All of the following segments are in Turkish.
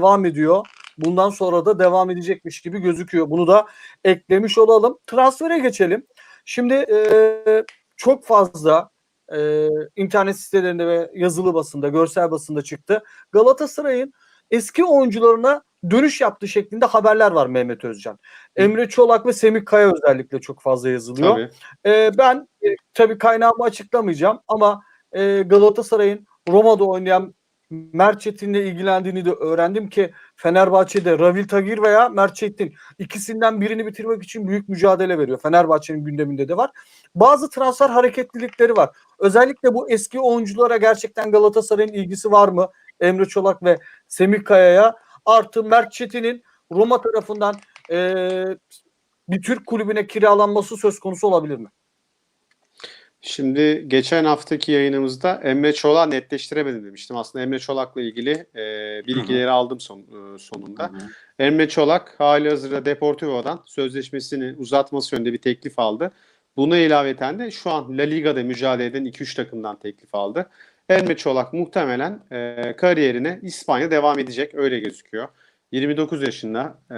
devam ediyor. Bundan sonra da devam edecekmiş gibi gözüküyor. Bunu da eklemiş olalım. Transfere geçelim. Şimdi e, çok fazla e, internet sitelerinde ve yazılı basında, görsel basında çıktı. Galatasaray'ın eski oyuncularına dönüş yaptığı şeklinde haberler var Mehmet Özcan. Emre Çolak ve Semih Kaya özellikle çok fazla yazılıyor. Tabii. Ee, ben e, tabii kaynağımı açıklamayacağım ama e, Galatasaray'ın Roma'da oynayan Mert Çetin'le ilgilendiğini de öğrendim ki Fenerbahçe'de Ravil Tagir veya Mert Çetin ikisinden birini bitirmek için büyük mücadele veriyor. Fenerbahçe'nin gündeminde de var. Bazı transfer hareketlilikleri var. Özellikle bu eski oyunculara gerçekten Galatasaray'ın ilgisi var mı? Emre Çolak ve Semih Kaya'ya artı Mert Çetin'in Roma tarafından e, bir Türk kulübüne kiralanması söz konusu olabilir mi? Şimdi geçen haftaki yayınımızda Emre Çolak netleştiremedim demiştim. Aslında Emre Çolak'la ilgili e, bilgileri aldım son, e, sonunda. Emre Çolak hali hazırda Deportivo'dan sözleşmesini uzatması yönünde bir teklif aldı. Buna ilaveten de şu an La Liga'da mücadele eden 2-3 takımdan teklif aldı. Emre Çolak muhtemelen e, kariyerine İspanya devam edecek öyle gözüküyor. 29 yaşında e,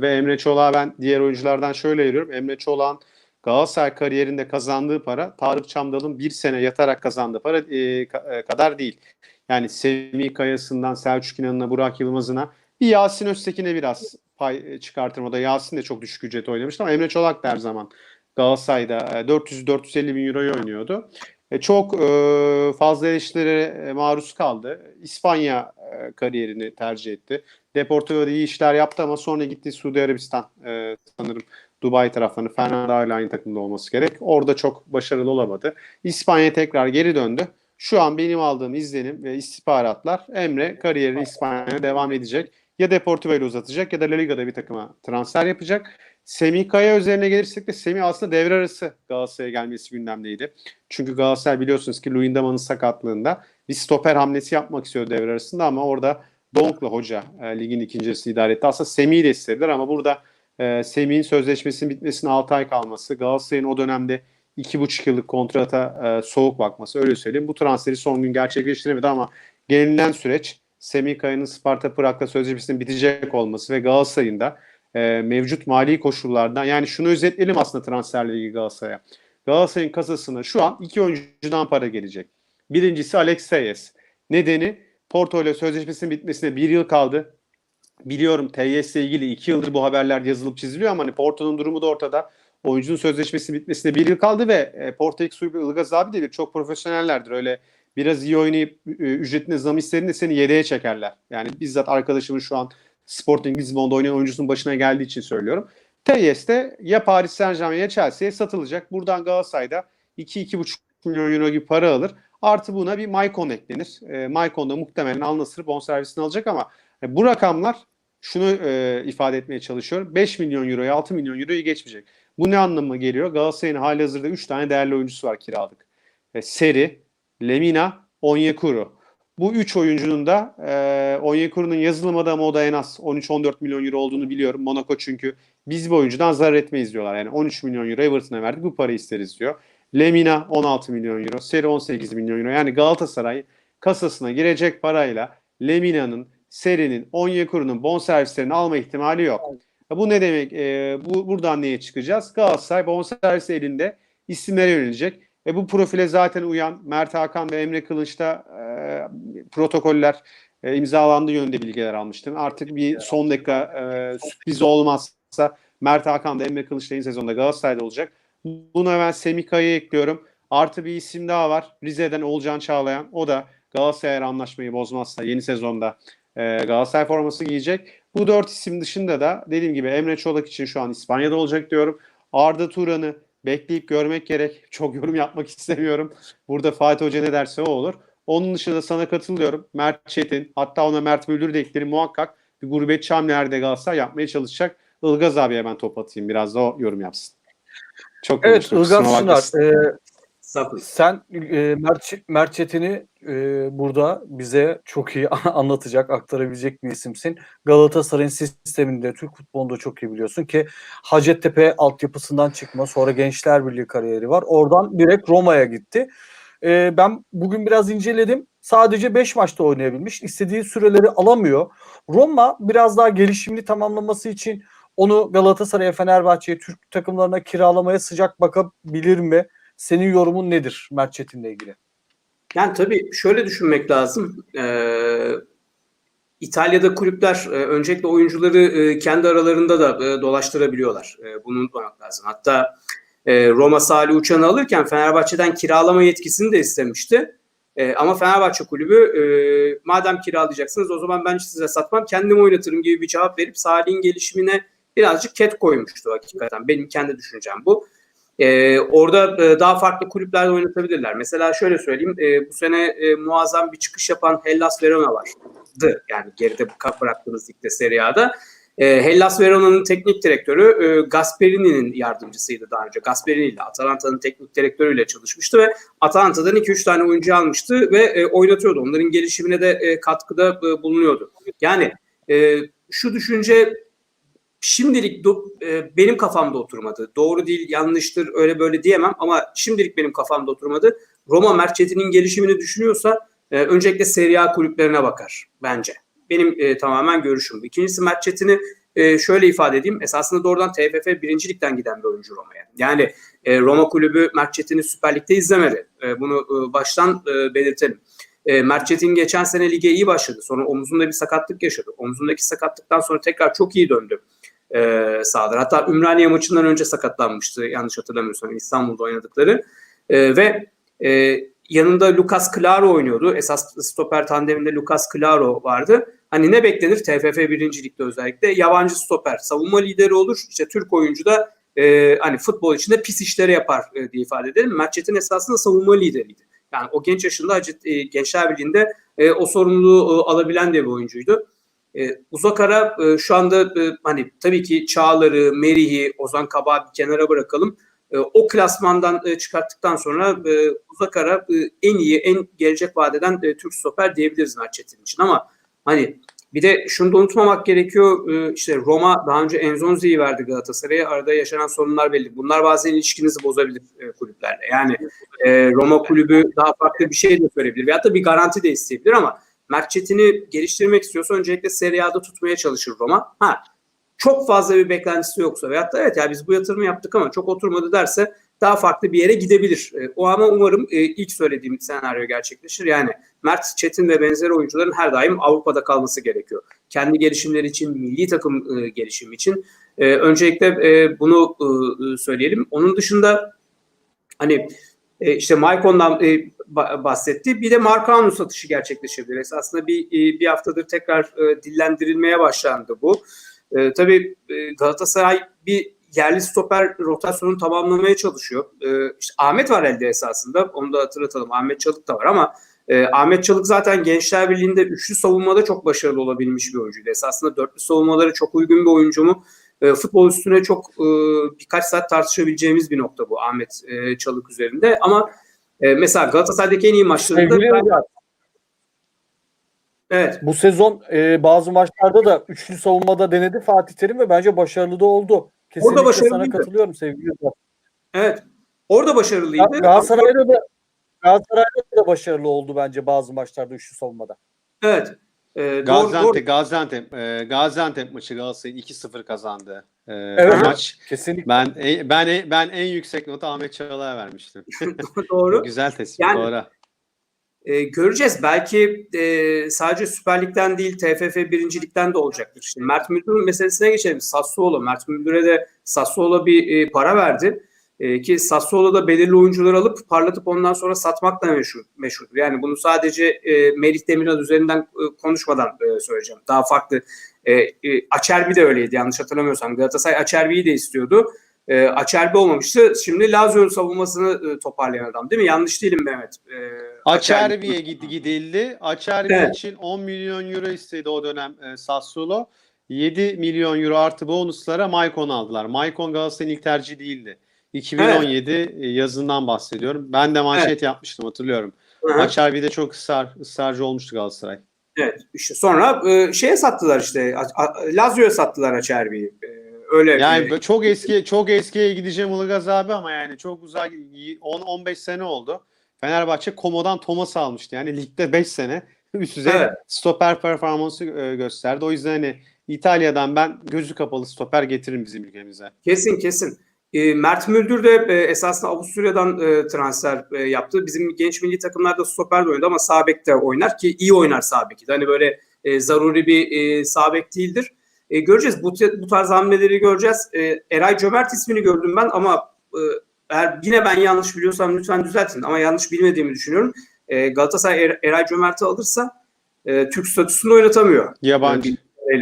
ve Emre Çolak'a ben diğer oyunculardan şöyle ayırıyorum. Emre Çolak'ın Galatasaray kariyerinde kazandığı para Tarık Çamdal'ın bir sene yatarak kazandığı para e, e, kadar değil. Yani Semih Kayası'ndan Selçuk İnan'ına, Burak Yılmaz'ına bir Yasin Öztekin'e biraz pay e, çıkartırım. O da Yasin de çok düşük ücret oynamıştı ama Emre Çolak da her zaman Galatasaray'da e, 400-450 bin euroyu oynuyordu. E, çok e, fazla eleştirilere e, maruz kaldı. İspanya e, kariyerini tercih etti. Deportivo'da iyi işler yaptı ama sonra gitti Suudi Arabistan e, sanırım Dubai taraflarını Fernando ile aynı takımda olması gerek. Orada çok başarılı olamadı. İspanya'ya tekrar geri döndü. Şu an benim aldığım izlenim ve istihbaratlar Emre kariyerini İspanya'ya devam edecek. Ya Deportivo ile uzatacak ya da La Liga'da bir takıma transfer yapacak. Semih Kaya üzerine gelirsek de Semih aslında devre arası Galatasaray'a gelmesi gündemdeydi. Çünkü Galatasaray biliyorsunuz ki Luyendama'nın sakatlığında bir stoper hamlesi yapmak istiyor devre arasında ama orada Donk'la hoca e, ligin ikincisi idare etti. Aslında Semih'i de istediler ama burada e, Semih'in sözleşmesinin bitmesine 6 ay kalması, Galatasaray'ın o dönemde 2,5 yıllık kontrata e, soğuk bakması öyle söyleyeyim. Bu transferi son gün gerçekleştiremedi ama gelinen süreç Semih Kaya'nın Sparta Prag'la sözleşmesinin bitecek olması ve Galatasaray'ın da e, mevcut mali koşullardan yani şunu özetleyelim aslında transferle ilgili Galatasaray'a. Galatasaray'ın kasasına şu an iki oyuncudan para gelecek. Birincisi Alex Sayes. Nedeni Porto ile sözleşmesinin bitmesine bir yıl kaldı. Biliyorum TYS ile ilgili iki yıldır bu haberler yazılıp çiziliyor ama hani Porto'nun durumu da ortada. Oyuncunun sözleşmesinin bitmesine bir yıl kaldı ve e, Porto Eksu ve Ilgaz abi de çok profesyonellerdir. Öyle biraz iyi oynayıp e, ücretine zam istediğinde seni yedeğe çekerler. Yani bizzat arkadaşımın şu an Sporting Lisbon'da oynayan oyuncusunun başına geldiği için söylüyorum. TYS'te ya Paris Saint Germain ya Chelsea'ye satılacak. Buradan Galatasaray'da 2-2,5 milyon euro gibi para alır. Artı buna bir Maicon eklenir. E, Maicon da muhtemelen Al Nassr bonservisini alacak ama e, bu rakamlar şunu e, ifade etmeye çalışıyorum. 5 milyon euroyu 6 milyon euroyu geçmeyecek. Bu ne anlamına geliyor? Galatasaray'ın hali hazırda 3 tane değerli oyuncusu var kiralık. E, Seri, Lemina, Onyekuru. Bu 3 oyuncunun da e, Onyekuru'nun yazılım adamı o da en az 13-14 milyon euro olduğunu biliyorum. Monaco çünkü biz bu oyuncudan zarar etmeyiz diyorlar. Yani 13 milyon euro Everton'a verdik bu parayı isteriz diyor. Lemina 16 milyon euro, Seri 18 milyon euro. Yani Galatasaray kasasına girecek parayla Lemina'nın, Seri'nin, Onyekuru'nun bonservislerini alma ihtimali yok. Bu ne demek? E, bu buradan neye çıkacağız? Galatasaray bonservis elinde isimlere yönelecek. E, bu profile zaten uyan Mert Hakan ve Emre Kılıç'ta e, protokoller e, imzalandığı yönde bilgiler almıştım. Artık bir son dakika e, sürpriz olmazsa Mert Hakan da Emre Kılıç'ta yeni sezonda Galatasaray'da olacak. Buna ben Semih Kaya'yı ekliyorum. Artı bir isim daha var. Rize'den Olcan Çağlayan. O da Galatasaray anlaşmayı bozmazsa yeni sezonda e, Galatasaray forması giyecek. Bu dört isim dışında da dediğim gibi Emre Çolak için şu an İspanya'da olacak diyorum. Arda Turan'ı bekleyip görmek gerek. Çok yorum yapmak istemiyorum. Burada Fatih Hoca ne derse o olur. Onun dışında sana katılıyorum. Mert Çetin hatta ona Mert Müldür de eklerim muhakkak bir gurbetçi hamlelerde Galatasaray yapmaya çalışacak. Ilgaz abiye ben top atayım. Biraz da o yorum yapsın. Çok Evet Ilgaz bakmasın. e, Sapı. sen e, Mert, Mert e, burada bize çok iyi anlatacak, aktarabilecek bir isimsin. Galatasaray'ın sisteminde, Türk futbolunda çok iyi biliyorsun ki Hacettepe altyapısından çıkma, sonra Gençler Birliği kariyeri var. Oradan direkt Roma'ya gitti. e, ben bugün biraz inceledim. Sadece 5 maçta oynayabilmiş. İstediği süreleri alamıyor. Roma biraz daha gelişimini tamamlaması için onu Galatasaray'a, Fenerbahçe'ye, Türk takımlarına kiralamaya sıcak bakabilir mi? Senin yorumun nedir Mert Çetin'le ilgili? Yani tabii şöyle düşünmek lazım. Ee, İtalya'da kulüpler e, öncelikle oyuncuları e, kendi aralarında da e, dolaştırabiliyorlar. E, bunu unutmamak lazım. Hatta e, Roma Salih Uçan'ı alırken Fenerbahçe'den kiralama yetkisini de istemişti. E, ama Fenerbahçe kulübü e, madem kiralayacaksınız o zaman ben size satmam kendim oynatırım gibi bir cevap verip Salih'in gelişimine birazcık ket koymuştu hakikaten. Benim kendi düşüncem bu. Ee, orada e, daha farklı kulüplerde oynatabilirler. Mesela şöyle söyleyeyim, e, bu sene e, muazzam bir çıkış yapan Hellas Verona vardı. Yani geride bıraktığımız ligde Serie A'da. E, Hellas Verona'nın teknik direktörü e, Gasperini'nin yardımcısıydı daha önce. Gasperini ile Atalanta'nın teknik direktörüyle çalışmıştı ve Atalanta'dan 2-3 tane oyuncu almıştı ve e, oynatıyordu. Onların gelişimine de e, katkıda e, bulunuyordu. Yani e, şu düşünce şimdilik e, benim kafamda oturmadı. Doğru değil, yanlıştır, öyle böyle diyemem ama şimdilik benim kafamda oturmadı. Roma Mert Çetin'in gelişimini düşünüyorsa e, öncelikle Serie A kulüplerine bakar bence. Benim e, tamamen görüşüm. İkincisi Mert Çetin'i e, şöyle ifade edeyim. Esasında doğrudan TFF birincilikten giden bir oyuncu Roma'ya. Yani e, Roma kulübü Mert Çetin'i Süper Lig'de izlemedi. E, bunu e, baştan e, belirtelim. E, Mert Çetin geçen sene lige iyi başladı. Sonra omuzunda bir sakatlık yaşadı. Omuzundaki sakatlıktan sonra tekrar çok iyi döndü e, sağlar. Hatta Ümraniye maçından önce sakatlanmıştı yanlış hatırlamıyorsam İstanbul'da oynadıkları. E, ve e, yanında Lucas Claro oynuyordu. Esas stoper tandeminde Lucas Claro vardı. Hani ne beklenir TFF birincilikte özellikle? Yabancı stoper, savunma lideri olur. İşte Türk oyuncu da e, hani futbol içinde pis işleri yapar e, diye ifade edelim. Mert Çetin esasında savunma lideriydi. Yani o genç yaşında e, Gençler Birliği'nde e, o sorumluluğu e, alabilen de bir oyuncuydu. E, uzak ara şu anda hani tabii ki Çağlar'ı, Merih'i, Ozan Kabak'ı bir kenara bırakalım. O klasmandan çıkarttıktan sonra e, uzak ara en iyi, en gelecek vadeden Türk stoper diyebiliriz Mert için. Ama hani bir de şunu da unutmamak gerekiyor. E, işte Roma daha önce Enzonzi'yi verdi Galatasaray'a. Arada yaşanan sorunlar belli. Bunlar bazen ilişkinizi bozabilir e, kulüplerle. Yani e, Roma kulübü daha farklı bir şey de söyleyebilir. Veyahut da bir garanti de isteyebilir ama Mert Çetin'i geliştirmek istiyorsa öncelikle Serie A'da tutmaya çalışır Roma. Ha, çok fazla bir beklentisi yoksa veyahut da evet ya biz bu yatırımı yaptık ama çok oturmadı derse daha farklı bir yere gidebilir. E, o ama umarım e, ilk söylediğim senaryo gerçekleşir. Yani Mert Çetin ve benzeri oyuncuların her daim Avrupa'da kalması gerekiyor. Kendi gelişimleri için, milli takım e, gelişimi için. E, öncelikle e, bunu e, söyleyelim. Onun dışında hani e, işte Maicon'dan e, bahsetti. Bir de Marcano satışı gerçekleşebilir. Esasında bir e, bir haftadır tekrar e, dillendirilmeye başlandı bu. E, tabii e, Galatasaray bir yerli stoper rotasyonunu tamamlamaya çalışıyor. E, işte Ahmet var elde esasında. Onu da hatırlatalım. Ahmet Çalık da var ama e, Ahmet Çalık zaten Gençler Birliği'nde üçlü savunmada çok başarılı olabilmiş bir oyuncuydu. Esasında dörtlü savunmaları çok uygun bir oyuncu mu? E, futbol üstüne çok e, birkaç saat tartışabileceğimiz bir nokta bu Ahmet e, Çalık üzerinde. Ama e, mesela Galatasaray'daki en iyi maçlarında Sevgili ben, Hocam, evet bu sezon e, bazı maçlarda da üçlü savunmada denedi Fatih Terim ve bence başarılı da oldu. Kesinlikle sana başarılıydı. katılıyorum sevgili hocam. evet orada başarılıydı. Galatasaray'da da Galatasaray'da da başarılı oldu bence bazı maçlarda üçlü savunmada. Evet. E, Gaziantep, doğru. Gaziantep, e, Gaziantep maçı Galatasaray'ın 2-0 kazandı. E, Evet. maç. Kesinlikle. Ben e- ben e- ben en yüksek notu Ahmet Çalık'a vermiştim. doğru. Güzel tespit Yani- doğru. E, göreceğiz. Belki e, sadece Süper Lig'den değil TFF birincilikten de olacaktır. Şimdi Mert Müldür'ün meselesine geçelim. Sassuolo. Mert Müldür'e de Sassuolo bir e, para verdi. E, ki Sassuolo da belirli oyuncuları alıp parlatıp ondan sonra satmakla meşhur, meşhurdur. Yani bunu sadece e, Melih Demiral üzerinden e, konuşmadan e, söyleyeceğim. Daha farklı. E, e, Acerbi de öyleydi yanlış hatırlamıyorsam. Galatasaray Acerbi'yi de istiyordu. E, Acerbi olmamıştı. Şimdi Lazio'nun savunmasını e, toparlayan adam değil mi? Yanlış değilim Mehmet. E, Acerbi'ye gid- gidildi. Acerbi Evet. için 10 milyon euro istedi o dönem e, Sassuolo. 7 milyon euro artı bonuslara Maicon aldılar. Maicon Galatasaray'ın ilk tercihi değildi. 2017 yazından bahsediyorum. Ben de manşet yapmıştım hatırlıyorum. Acerbi de çok ısrar, ısrarcı olmuştu Galatasaray. Evet işte sonra e, şeye sattılar işte Lazio'ya sattılar Acerbi'yi. E, öyle Yani e, böyle çok eski çok eskiye gideceğim Ilgaz abi ama yani çok uzak 10-15 sene oldu. Fenerbahçe Komo'dan Thomas almıştı. Yani ligde 5 sene üst düzey Evet. stoper performansı e, gösterdi. O yüzden hani İtalya'dan ben gözü kapalı stoper getiririm bizim ülkemize. Kesin kesin. E, Mert Müldür de e, esasında Avusturya'dan e, transfer e, yaptı. Bizim genç milli takımlarda stoper de oynadı ama sağ bek de oynar ki iyi oynar sağ beki. de. Hani böyle e, zaruri bir e, sağ bek değildir. E, göreceğiz. Bu, tarz hamleleri göreceğiz. E, Eray Cömert ismini gördüm ben ama e, eğer yine ben yanlış biliyorsam lütfen düzeltin. Ama yanlış bilmediğimi düşünüyorum. E, Galatasaray Er- Eray Cömert'i alırsa e, Türk statüsünde oynatamıyor. Yabancı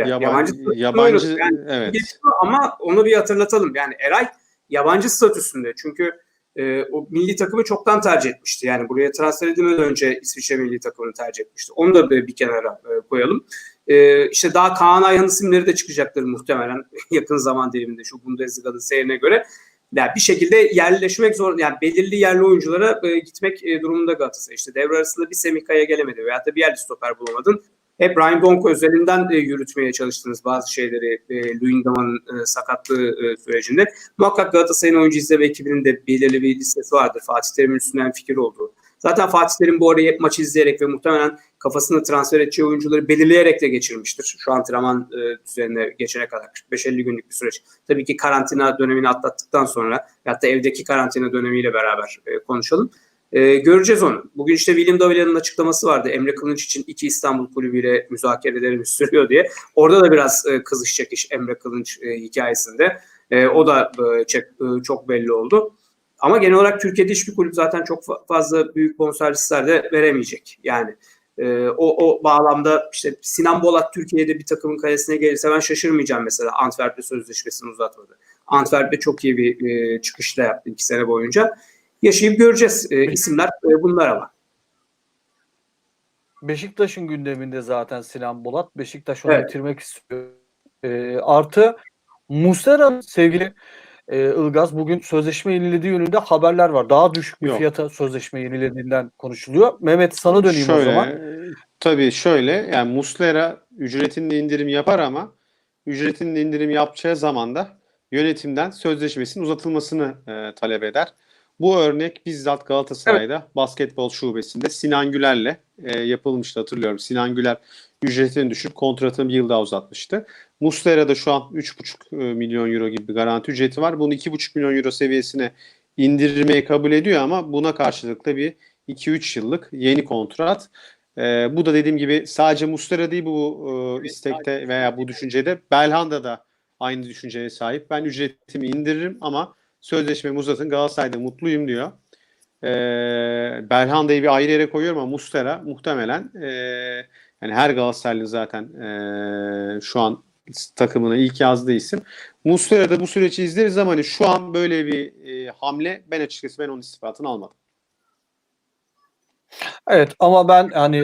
yabancı yabancı oynatıyor. Yani evet. ama onu bir hatırlatalım. Yani Eray yabancı statüsünde. Çünkü e, o milli takımı çoktan tercih etmişti. Yani buraya transfer edilmeden önce İsviçre milli takımını tercih etmişti. Onu da bir, bir kenara e, koyalım. E, işte daha Kaan Ayhan isimleri de çıkacaktır muhtemelen yakın zaman diliminde şu Bundesliga'nın seyrine göre. Yani bir şekilde yerleşmek zor, yani belirli yerli oyunculara e, gitmek e, durumunda Galatasaray. İşte devre arasında bir Semika'ya gelemedi veyahut da bir yerli stoper bulamadın hep Ryan Donk özelinden e, yürütmeye çalıştınız bazı şeyleri e, Luyendama'nın e, sakatlığı e, sürecinde. Muhakkak Galatasaray'ın oyuncu izleme ekibinin de belirli bir listesi vardır. Fatih Terim'in üstünden fikir olduğu. Zaten Fatih Terim bu arayı hep maçı izleyerek ve muhtemelen kafasını transfer edeceği oyuncuları belirleyerek de geçirmiştir. Şu antrenman e, düzenine geçene kadar 45-50 günlük bir süreç. Tabii ki karantina dönemini atlattıktan sonra hatta evdeki karantina dönemiyle beraber e, konuşalım. Ee, göreceğiz onu. Bugün işte William Davilan'ın açıklaması vardı. Emre Kılınç için iki İstanbul kulübüyle müzakerelerimiz sürüyor diye. Orada da biraz e, kızış çekiş Emre Kılınç e, hikayesinde. E, o da e, çek- e, çok belli oldu. Ama genel olarak Türkiye'de hiçbir kulüp zaten çok fa- fazla büyük bonservisler de veremeyecek. Yani e, o, o bağlamda işte Sinan Bolat Türkiye'de bir takımın kalesine gelirse ben şaşırmayacağım mesela Antwerp'le sözleşmesini uzatmadı. Antwerp'le çok iyi bir e, çıkışla yaptı iki sene boyunca yaşayıp göreceğiz. E, isimler e, bunlar ama. Beşiktaş'ın gündeminde zaten Sinan Bolat. Beşiktaş onu Evet. bitirmek istiyor. Ee, artı Muslera sevgili e, Ilgaz bugün sözleşme yenilediği yönünde haberler var. Daha düşük bir Yok. fiyata sözleşme yenilediğinden konuşuluyor. Mehmet sana döneyim şöyle, o zaman. Tabii şöyle yani Muslera ücretinde indirim yapar ama ücretinde indirim yapacağı zaman da yönetimden sözleşmesinin uzatılmasını e, talep eder. Bu örnek bizzat Galatasaray'da basketbol şubesinde Sinan Güler'le e, yapılmıştı hatırlıyorum. Sinan Güler ücretini düşürüp kontratını bir yıl daha uzatmıştı. Muslera'da şu an 3,5 e, milyon euro gibi bir garanti ücreti var. Bunu 2,5 milyon euro seviyesine indirmeyi kabul ediyor ama buna karşılık da bir 2-3 yıllık yeni kontrat. Ee, bu da dediğim gibi sadece Muslera değil bu e, istekte veya bu düşüncede. Belhanda da aynı düşünceye sahip. Ben ücretimi indiririm ama sözleşmemi uzatın Galatasaray'da mutluyum diyor. Ee, Belhanda'yı bir ayrı yere koyuyorum ama Muslera muhtemelen e, yani her Galatasaraylı zaten e, şu an takımına ilk yazdığı isim. Muslera da bu süreci izleriz ama hani şu an böyle bir e, hamle ben açıkçası ben onun istifatını almadım. Evet ama ben hani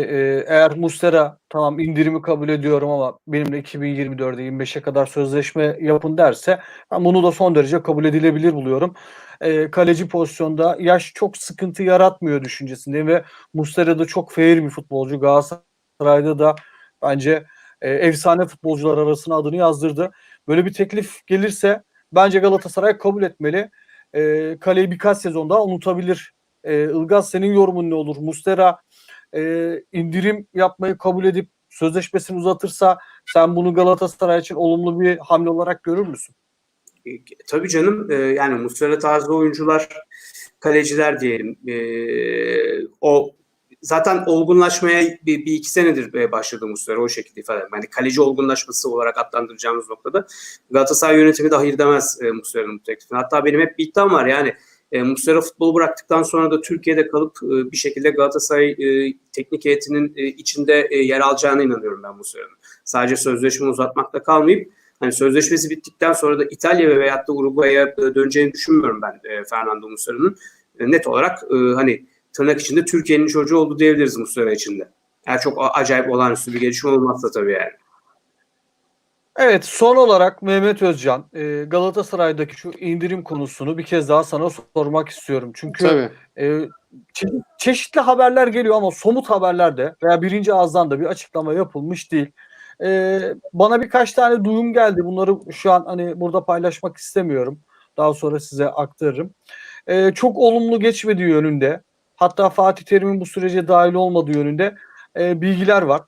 eğer Muslera tamam indirimi kabul ediyorum ama benimle 2024'e 25'e kadar sözleşme yapın derse ben bunu da son derece kabul edilebilir buluyorum. E, kaleci pozisyonda yaş çok sıkıntı yaratmıyor düşüncesindeyim ve Muslera da çok fair bir futbolcu. Galatasaray'da da bence e, efsane futbolcular arasına adını yazdırdı. Böyle bir teklif gelirse bence Galatasaray kabul etmeli. E, kaleyi birkaç sezon daha unutabilir e, Ilgaz senin yorumun ne olur? Mustera e, indirim yapmayı kabul edip sözleşmesini uzatırsa sen bunu Galatasaray için olumlu bir hamle olarak görür müsün? E, tabii canım e, yani Muslera tarzı oyuncular kaleciler diyelim. E, o zaten olgunlaşmaya bir, bir iki senedir e, başladı Muslera o şekilde ifade. Yani kaleci olgunlaşması olarak adlandıracağımız noktada Galatasaray yönetimi de hayır demez e, Muslera'nın bu teklifine. Hatta benim hep bir iddiam var yani e, Muslera futbolu bıraktıktan sonra da Türkiye'de kalıp e, bir şekilde Galatasaray e, teknik heyetinin içinde yer alacağına inanıyorum ben Muslera'nın. Sadece sözleşme uzatmakla kalmayıp hani sözleşmesi bittikten sonra da İtalya ve veyahut da Uruguay'a döneceğini düşünmüyorum ben Fernando Muslera'nın. Net olarak hani tırnak içinde Türkiye'nin çocuğu oldu diyebiliriz Muslera içinde. Eğer çok acayip olağanüstü bir gelişme olmazsa tabii yani. Evet son olarak Mehmet Özcan e, Galatasaray'daki şu indirim konusunu bir kez daha sana sormak istiyorum. Çünkü Tabii. e, çe- çeşitli haberler geliyor ama somut haberler de veya birinci ağızdan da bir açıklama yapılmış değil. E, bana birkaç tane duyum geldi. Bunları şu an hani burada paylaşmak istemiyorum. Daha sonra size aktarırım. E, çok olumlu geçmediği yönünde Hatta Fatih Terim'in bu sürece dahil olmadığı yönünde e, bilgiler var.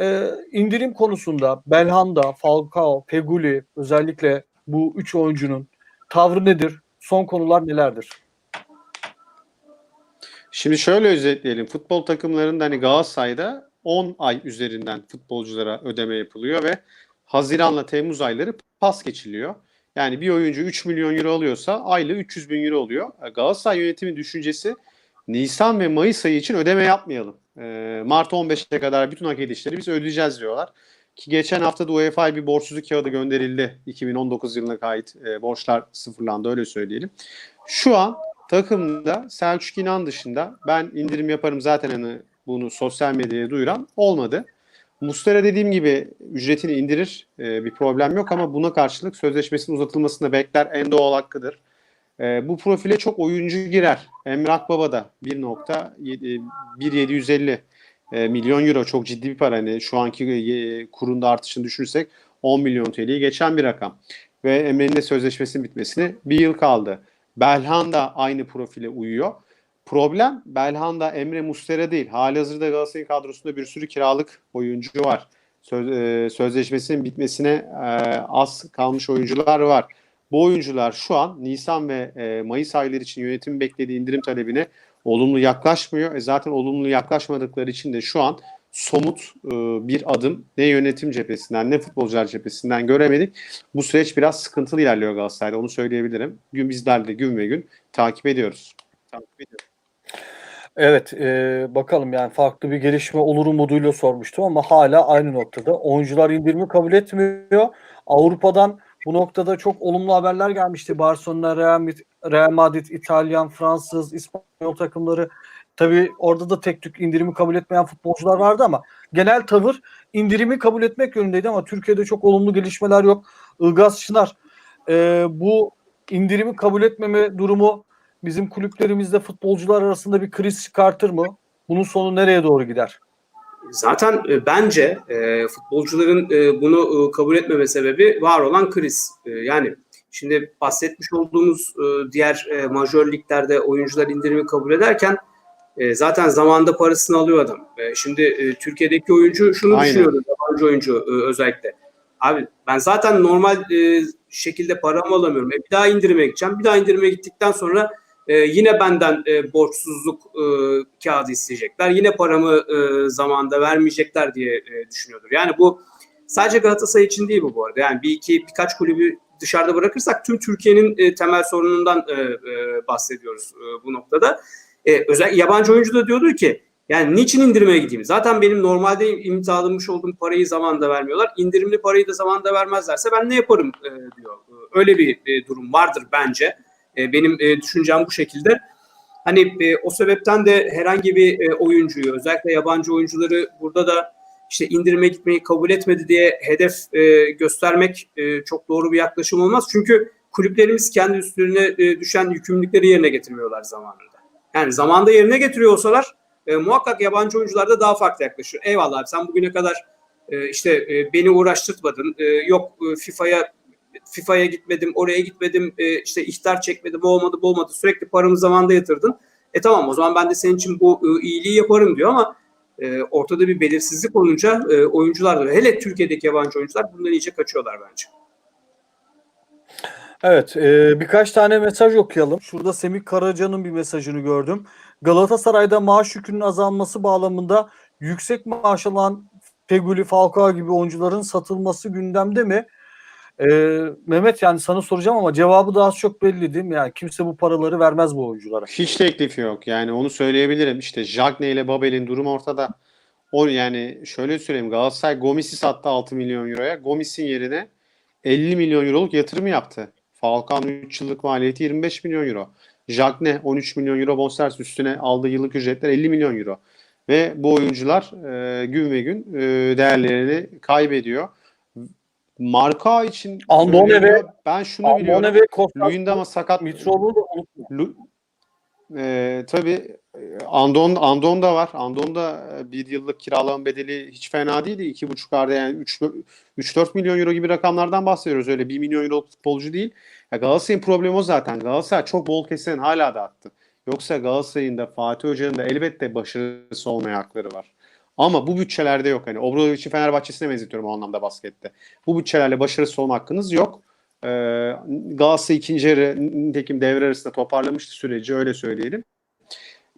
E, indirim konusunda Belhanda, Falcao, Feguli özellikle bu üç oyuncunun tavrı nedir? Son konular nelerdir? Şimdi şöyle özetleyelim. Futbol takımlarında hani Galatasaray'da 10 ay üzerinden futbolculara ödeme yapılıyor ve Haziran'la Temmuz ayları pas geçiliyor. Yani bir oyuncu 3 milyon euro alıyorsa aylığı 300 bin euro oluyor. Galatasaray yönetimin düşüncesi Nisan ve Mayıs ayı için ödeme yapmayalım. Ee, Mart 15'e kadar bütün hak edişleri biz ödeyeceğiz diyorlar. Ki geçen hafta da UEFA'ya bir borçsuzluk kağıdı gönderildi. 2019 yılına ait e, borçlar sıfırlandı öyle söyleyelim. Şu an takımda Selçuk İnan dışında ben indirim yaparım zaten hani bunu sosyal medyaya duyuran olmadı. Mustera dediğim gibi ücretini indirir e, bir problem yok ama buna karşılık sözleşmesinin uzatılmasını bekler en doğal hakkıdır. E, bu profile çok oyuncu girer. Emre Akbaba da 1.1750 e, milyon euro çok ciddi bir para. Hani şu anki e, kurunda artışını düşünürsek 10 milyon TL'yi geçen bir rakam. Ve Emre'nin de sözleşmesinin bitmesine bir yıl kaldı. Belhanda aynı profile uyuyor. Problem Belhanda, Emre Mustera değil. Halihazırda Galatasaray kadrosunda bir sürü kiralık oyuncu var. Söz, e, sözleşmesinin bitmesine e, az kalmış oyuncular var. Bu oyuncular şu an Nisan ve e, Mayıs ayları için yönetim beklediği indirim talebine olumlu yaklaşmıyor. E zaten olumlu yaklaşmadıkları için de şu an somut e, bir adım ne yönetim cephesinden ne futbolcular cephesinden göremedik. Bu süreç biraz sıkıntılı ilerliyor Galatasaray'da onu söyleyebilirim. Gün bizler de gün ve gün takip ediyoruz. Takip ediyoruz. Evet, e, bakalım yani farklı bir gelişme olur umuduyla sormuştum ama hala aynı noktada. Oyuncular indirimi kabul etmiyor. Avrupa'dan bu noktada çok olumlu haberler gelmişti. Barcelona, Real Madrid, İtalyan, Fransız, İspanyol takımları. Tabii orada da tek tük indirimi kabul etmeyen futbolcular vardı ama genel tavır indirimi kabul etmek yönündeydi ama Türkiye'de çok olumlu gelişmeler yok. Ilgaz Çınar e, bu indirimi kabul etmeme durumu bizim kulüplerimizde futbolcular arasında bir kriz çıkartır mı? Bunun sonu nereye doğru gider? Zaten e, bence e, futbolcuların e, bunu e, kabul etmeme sebebi var olan kriz. E, yani şimdi bahsetmiş olduğumuz e, diğer e, majör liglerde oyuncular indirimi kabul ederken e, zaten zamanda parasını alıyor adam. E, şimdi e, Türkiye'deki oyuncu şunu Aynen. düşünüyordu, yabancı oyuncu e, özellikle. Abi ben zaten normal e, şekilde paramı alamıyorum. E, bir daha indirime gideceğim. Bir daha indirime gittikten sonra e, yine benden e, borçsuzluk e, kağıdı isteyecekler. Yine paramı e, zamanda vermeyecekler diye e, düşünüyordur. Yani bu sadece Galatasaray için değil bu bu arada. Yani bir iki birkaç kulübü dışarıda bırakırsak tüm Türkiye'nin e, temel sorunundan e, e, bahsediyoruz e, bu noktada. E, özel yabancı oyuncu da diyordu ki yani niçin indirime gideyim? Zaten benim normalde imzalamış olduğum parayı zamanında vermiyorlar. İndirimli parayı da zamanında vermezlerse ben ne yaparım e, diyor. Öyle bir e, durum vardır bence. E, benim e, düşüncem bu şekilde. Hani e, o sebepten de herhangi bir oyuncuyu özellikle yabancı oyuncuları burada da işte indirime gitmeyi kabul etmedi diye hedef göstermek çok doğru bir yaklaşım olmaz. Çünkü kulüplerimiz kendi üstlerine düşen yükümlülükleri yerine getirmiyorlar zamanında. Yani zamanda yerine getiriyor olsalar muhakkak yabancı oyuncular da daha farklı yaklaşır. Eyvallah abi sen bugüne kadar işte beni uğraştırtmadın. Yok FIFA'ya FIFA'ya gitmedim, oraya gitmedim, e, işte ihtar çekmedim, bu olmadı, bu olmadı. Sürekli paramı zamanda yatırdın. E tamam o zaman ben de senin için bu e, iyiliği yaparım diyor ama e, ortada bir belirsizlik olunca e, oyuncular da hele Türkiye'deki yabancı oyuncular bundan iyice kaçıyorlar bence. Evet, e, birkaç tane mesaj okuyalım. Şurada Semih Karaca'nın bir mesajını gördüm. Galatasaray'da maaş yükünün azalması bağlamında yüksek maaş alan Feguli, Falcao gibi oyuncuların satılması gündemde mi? E, Mehmet yani sana soracağım ama cevabı da az çok belli değil mi? Yani kimse bu paraları vermez bu oyunculara. Hiç teklifi yok. Yani onu söyleyebilirim. İşte Jagne ile Babel'in durumu ortada. O yani şöyle söyleyeyim Galatasaray Gomis'i sattı 6 milyon euroya. Gomis'in yerine 50 milyon euroluk yatırım yaptı. Falcao'nun 3 yıllık maliyeti 25 milyon euro. Jagne 13 milyon euro bonservis üstüne aldığı yıllık ücretler 50 milyon euro. Ve bu oyuncular e, gün ve gün e, değerlerini kaybediyor. Marka için Andone söylüyorum. ben şunu biliyorum. Andone ve Kostas Luyendama sakat. Mitroğlu'nu da. Lu, e, tabii e, Andon, Andon da var. Andon da e, bir yıllık kiralama bedeli hiç fena değildi. 2,5 arda yani 3-4 milyon euro gibi rakamlardan bahsediyoruz. Öyle 1 milyon euro futbolcu değil. Ya Galatasaray'ın problemi o zaten. Galatasaray çok bol kesen hala da attı. Yoksa Galatasaray'ın da Fatih Hoca'nın da elbette başarısı olmaya hakları var. Ama bu bütçelerde yok. Hani Obradovic'in Fenerbahçe'sine benzetiyorum o anlamda baskette. Bu bütçelerle başarısı olma hakkınız yok. Ee, Galatasaray ikinci yarı nitekim devre arasında toparlamıştı süreci öyle söyleyelim.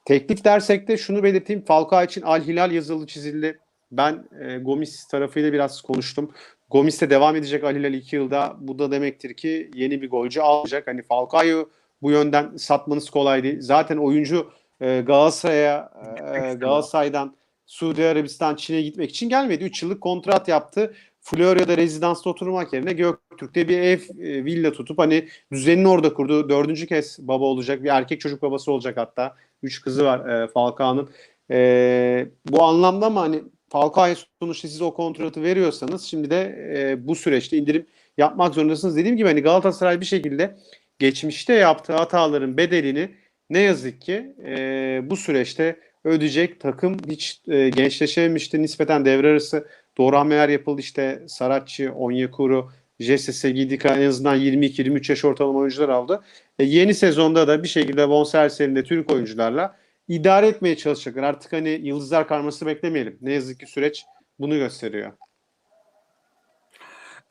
Teklif dersek de şunu belirteyim. Falcao için Al Hilal yazılı çizildi. Ben e, Gomis tarafıyla biraz konuştum. Gomis'te devam edecek Al Hilal 2 yılda. Bu da demektir ki yeni bir golcü alacak. Hani Falcao'yu bu yönden satmanız kolay değil. Zaten oyuncu e, Galatasaray'a e, Galatasaray'dan Suudi Arabistan, Çin'e gitmek için gelmedi. 3 yıllık kontrat yaptı. Florya'da rezidansta oturmak yerine Göktürk'te bir ev, e, villa tutup hani düzenini orada kurdu. Dördüncü kez baba olacak. Bir erkek çocuk babası olacak hatta. Üç kızı var e, Falcao'nun. E, bu anlamda ama hani Falcao'ya sonuçta siz o kontratı veriyorsanız şimdi de e, bu süreçte indirim yapmak zorundasınız. Dediğim gibi hani Galatasaray bir şekilde geçmişte yaptığı hataların bedelini ne yazık ki e, bu süreçte ödeyecek takım hiç e, gençleşememişti. Nispeten devre arası doğru hamleler yapıldı. İşte Saratçı, Onyekuru, JSS, Gidika en azından 22-23 yaş ortalama oyuncular aldı. E, yeni sezonda da bir şekilde bonservislerinde Türk oyuncularla idare etmeye çalışacaklar. Artık hani yıldızlar karması beklemeyelim. Ne yazık ki süreç bunu gösteriyor.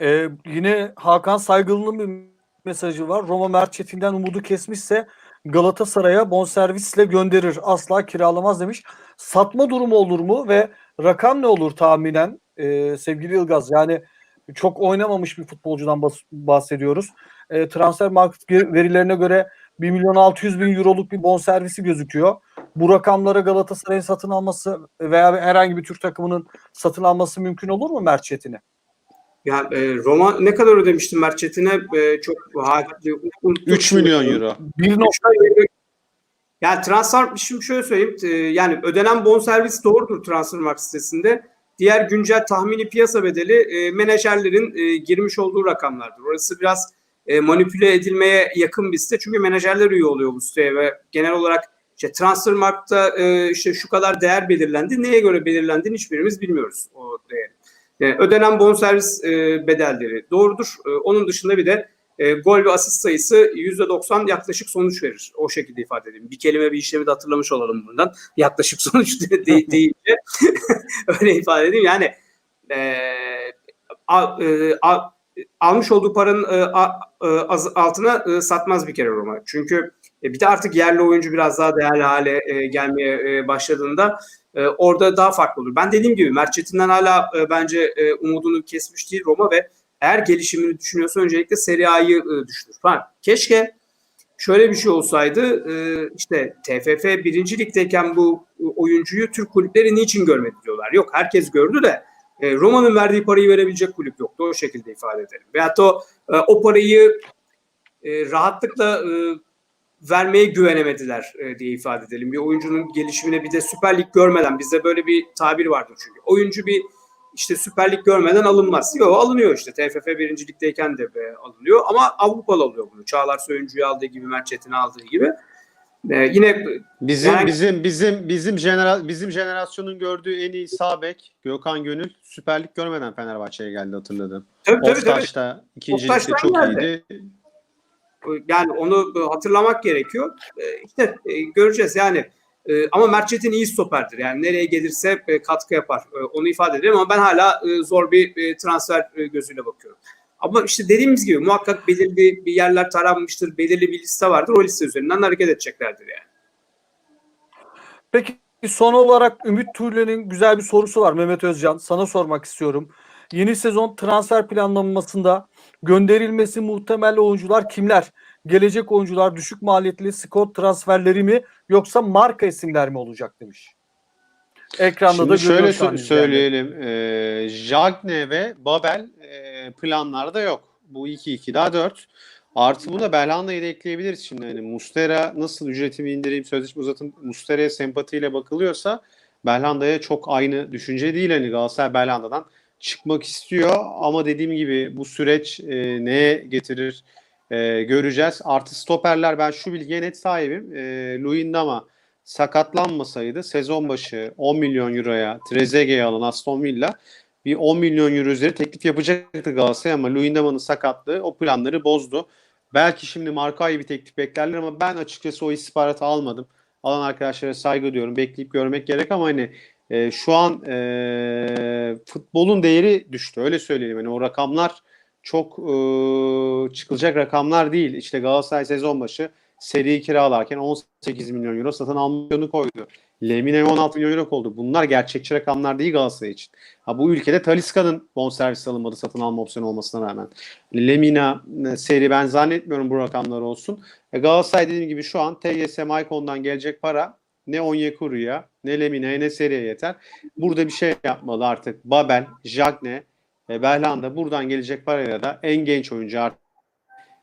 Ee, yine Hakan Saygılı'nın bir mesajı var. Roma Mert Çetin'den umudu kesmişse Galatasaray'a bonservisle gönderir. Asla kiralamaz demiş. Satma durumu olur mu ve rakam ne olur tahminen ee, sevgili Ilgaz? Yani çok oynamamış bir futbolcudan bahsediyoruz. Ee, transfer market verilerine göre 1 milyon 600 bin euroluk bir bonservisi gözüküyor. Bu rakamlara Galatasaray'ın satın alması veya herhangi bir Türk takımının satın alması mümkün olur mu Mert Çetin'i? Ya e, Roma ne kadar ödemişti Mert Çetin'e? E, çok ha, 3 milyon euro. 1 Yani transfer şimdi şöyle söyleyeyim. e, Yani ödenen bonservis doğrudur Transfermarkt sitesinde. Diğer güncel tahmini piyasa bedeli e, menajerlerin e, girmiş olduğu rakamlardır. Orası biraz e, manipüle edilmeye yakın bir site. Çünkü menajerler üye oluyor bu siteye ve genel olarak işte Transfermarkt'ta e, işte şu kadar değer belirlendi. Neye göre belirlendiğini hiçbirimiz bilmiyoruz o değeri. E, ödenen bonservis e, bedelleri doğrudur. E, onun dışında bir de e, gol ve asist sayısı %90 yaklaşık sonuç verir. O şekilde ifade edeyim. Bir kelime bir işlemi de hatırlamış olalım bundan. Yaklaşık sonuç de, de, deyince öyle ifade edeyim. Yani e, a, e, a, almış olduğu paranın e, a, e, az, altına e, satmaz bir kere Roma. Çünkü e, bir de artık yerli oyuncu biraz daha değerli hale e, gelmeye e, başladığında e, orada daha farklı olur. Ben dediğim gibi Mert Çetin'den hala e, bence e, umudunu kesmiş değil Roma ve eğer gelişimini düşünüyorsa öncelikle Serie A'yı e, düşünür. Ha, keşke şöyle bir şey olsaydı e, işte TFF birinci ligdeyken bu e, oyuncuyu Türk kulüpleri niçin görmedi diyorlar. Yok herkes gördü de e, Roma'nın verdiği parayı verebilecek kulüp yoktu. O şekilde ifade edelim. Veyahut o, e, o parayı e, rahatlıkla e, vermeye güvenemediler e, diye ifade edelim. Bir oyuncunun gelişimine bir de Süper Lig görmeden bizde böyle bir tabir vardır çünkü. Oyuncu bir işte Süper Lig görmeden alınmaz. Yok alınıyor işte. TFF birincilikteyken de e, alınıyor ama Avrupalı alıyor bunu. Çağlar Söyüncü'yü aldığı gibi, Mert Çetin'i aldığı gibi. E, yine Bizim Yani- bizim bizim bizim jenera bizim jenerasyonun gördüğü en iyi sağ bek Gökhan Gönül Süper Lig görmeden Fenerbahçe'ye geldi hatırladım. tabii tabii tabii. Oftaş'ta ikinci ligde Oftaş'tan çok geldi. iyiydi. Yani onu e, hatırlamak gerekiyor. E, İşte e, göreceğiz yani. Ama Mert Çetin iyi stoperdir. Yani nereye gelirse katkı yapar. Onu ifade ederim ama ben hala zor bir transfer gözüyle bakıyorum. Ama işte dediğimiz gibi muhakkak belirli bir yerler taranmıştır. Belirli bir liste vardır. O liste üzerinden hareket edeceklerdir yani. Peki son olarak Ümit Türlü'nün güzel bir sorusu var Mehmet Özcan. Sana sormak istiyorum. Yeni sezon transfer planlamasında gönderilmesi muhtemel oyuncular kimler? Gelecek oyuncular düşük maliyetli skor transferleri mi yoksa marka isimler mi olacak demiş. Ekranda da Şimdi şöyle şu an sö- söyleyelim. E, Jagne ve Babel e, planlarda yok. Bu 2-2 daha 4. Artı buna Belhanda'yı da ekleyebiliriz şimdi. Hani Mustera nasıl ücretimi indireyim, sözleşme uzatın, Mustera'ya sempatiyle bakılıyorsa Belhanda'ya çok aynı düşünce değil. Hani Galatasaray Belhanda'dan çıkmak istiyor ama dediğim gibi bu süreç e, neye getirir e, göreceğiz. Artı stoperler ben şu bilgiye net sahibim. E, Luyendama sakatlanmasaydı sezon başı 10 milyon euroya Trezeguet'e alan Aston Villa bir 10 milyon euro üzeri teklif yapacaktı Galatasaray ama Luyendama'nın sakatlığı o planları bozdu. Belki şimdi Marka'yı bir teklif beklerler ama ben açıkçası o istihbaratı almadım. Alan arkadaşlara saygı duyuyorum. Bekleyip görmek gerek ama hani e, şu an e, futbolun değeri düştü. Öyle söyleyelim. Hani o rakamlar çok e, çıkılacak rakamlar değil. İşte Galatasaray sezon başı seri kiralarken 18 milyon euro satın alma koydu. Lemine 16 milyon euro oldu. Bunlar gerçekçi rakamlar değil Galatasaray için. Ha, bu ülkede Taliska'nın bonservis alınmadı satın alma opsiyonu olmasına rağmen. Lemina e, seri ben zannetmiyorum bu rakamlar olsun. E, Galatasaray dediğim gibi şu an TGS Maykon'dan gelecek para ne Onyekuru'ya ne Lemina'ya ne seriye yeter. Burada bir şey yapmalı artık. Babel, Jagne, e, Belhanda buradan gelecek parayla da en genç oyuncu artık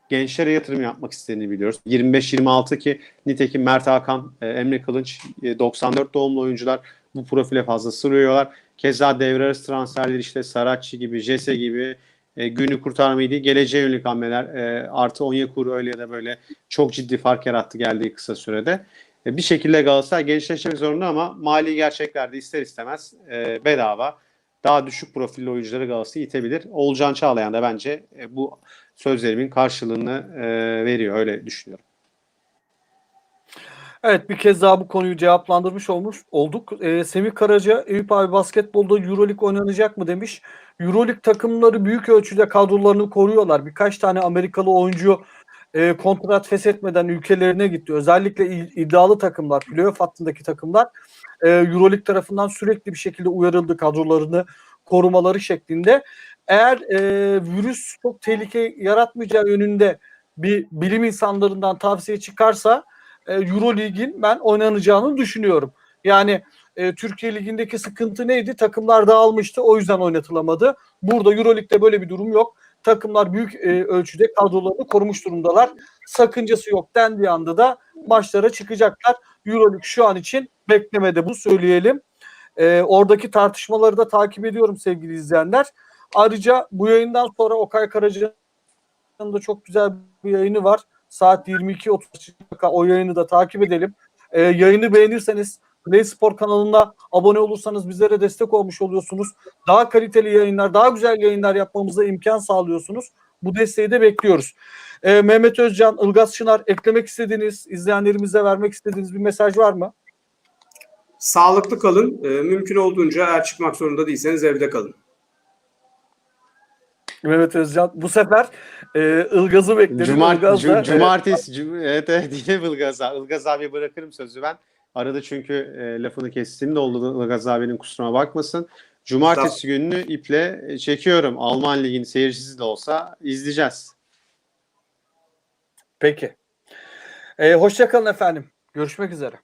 gençlere yatırım yapmak istediğini biliyoruz. 25-26 ki nitekim Mert Hakan, e, Emre Kılınç e, 94 doğumlu oyuncular bu profile fazla sırıyorlar. Keza devre arası transferler işte Saratçı gibi, Jese gibi e, günü kurtarmaydı. Geleceğe yönelik hamleler e, artı Onyekuru öyle ya da böyle çok ciddi fark yarattı geldiği kısa sürede. E, bir şekilde Galatasaray gençleşmek zorunda ama mali gerçeklerde ister istemez e, bedava daha düşük profilli oyuncuları Galatasaray'ı itebilir. Oğulcan Çağlayan da bence e, bu sözlerimin karşılığını e, veriyor. Öyle düşünüyorum. Evet bir kez daha bu konuyu cevaplandırmış olmuş olduk. Ee, Semih Karaca, Eyüp abi basketbolda Euroleague oynanacak mı demiş. Euroleague takımları büyük ölçüde kadrolarını koruyorlar. Birkaç tane Amerikalı oyuncu e, kontrat feshetmeden ülkelerine gitti. Özellikle iddialı takımlar, playoff hattındaki takımlar e, Euroleague tarafından sürekli bir şekilde uyarıldı kadrolarını korumaları şeklinde. Eğer e, virüs çok tehlike yaratmayacağı yönünde bir bilim insanlarından tavsiye çıkarsa e, Euro Lig'in ben oynanacağını düşünüyorum. Yani e, Türkiye Ligi'ndeki sıkıntı neydi? Takımlar dağılmıştı. O yüzden oynatılamadı. Burada Euro Lig'de böyle bir durum yok. Takımlar büyük e, ölçüde kadrolarını korumuş durumdalar. Sakıncası yok dendiği anda da maçlara çıkacaklar. Euro Lig şu an için beklemede bu söyleyelim. E, oradaki tartışmaları da takip ediyorum sevgili izleyenler. Ayrıca bu yayından sonra Okay Karaca'nın da çok güzel bir yayını var. Saat 22.30 o yayını da takip edelim. Ee, yayını beğenirseniz Play Spor kanalına abone olursanız bizlere destek olmuş oluyorsunuz. Daha kaliteli yayınlar, daha güzel yayınlar yapmamıza imkan sağlıyorsunuz. Bu desteği de bekliyoruz. Ee, Mehmet Özcan, Ilgaz Çınar eklemek istediğiniz, izleyenlerimize vermek istediğiniz bir mesaj var mı? Sağlıklı kalın. E, mümkün olduğunca eğer çıkmak zorunda değilseniz evde kalın. Mehmet Özcan bu sefer e, Ilgaz'ı bekledim. Cumart, Ilgaz da- cumartesi, cum- evet evet yine Ilgaz abi. Ilgaz abi bırakırım sözü ben. Arada çünkü e, lafını kestiğim de oldu Ilgaz abinin kusuruna bakmasın. Cumartesi gününü iple e, çekiyorum. Alman Ligi'nin seyircisi de olsa izleyeceğiz. Peki. E, hoşçakalın efendim. Görüşmek üzere.